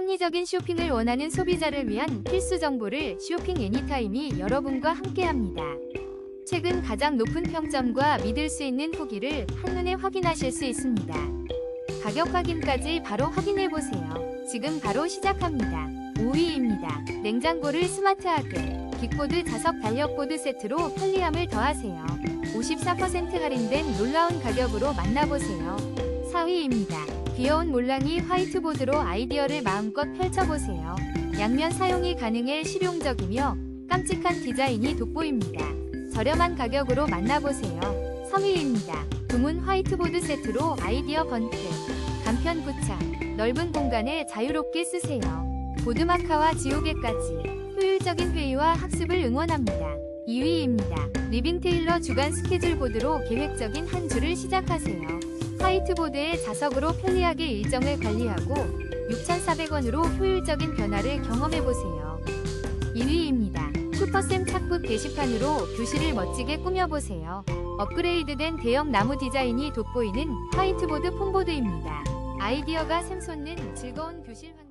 합리적인 쇼핑을 원하는 소비자를 위한 필수 정보를 쇼핑 애니타임이 여러분과 함께합니다. 최근 가장 높은 평점과 믿을 수 있는 후기를 한눈에 확인하실 수 있습니다. 가격 확인까지 바로 확인해 보세요. 지금 바로 시작합니다. 5위입니다. 냉장고를 스마트하게 킥보드 자석 달력보드 세트로 편리함을 더하세요. 54% 할인된 놀라운 가격으로 만나보세요. 4위입니다. 귀여운 몰랑이 화이트보드로 아이디어를 마음껏 펼쳐보세요. 양면 사용이 가능해 실용적이며 깜찍한 디자인이 돋보입니다. 저렴한 가격으로 만나보세요. 3위입니다. 두문 화이트보드 세트로 아이디어 번트, 간편 부착, 넓은 공간에 자유롭게 쓰세요. 보드마카와 지우개까지 효율적인 회의와 학습을 응원합니다. 2위입니다. 리빙 테일러 주간 스케줄 보드로 계획적인 한 주를 시작하세요. 화이트보드의 자석으로 편리하게 일정을 관리하고 6,400원으로 효율적인 변화를 경험해보세요. 2위입니다. 슈퍼쌤 착붙 게시판으로 교실을 멋지게 꾸며보세요. 업그레이드된 대형 나무 디자인이 돋보이는 화이트보드 폼보드입니다. 아이디어가 샘솟는 즐거운 교실 환경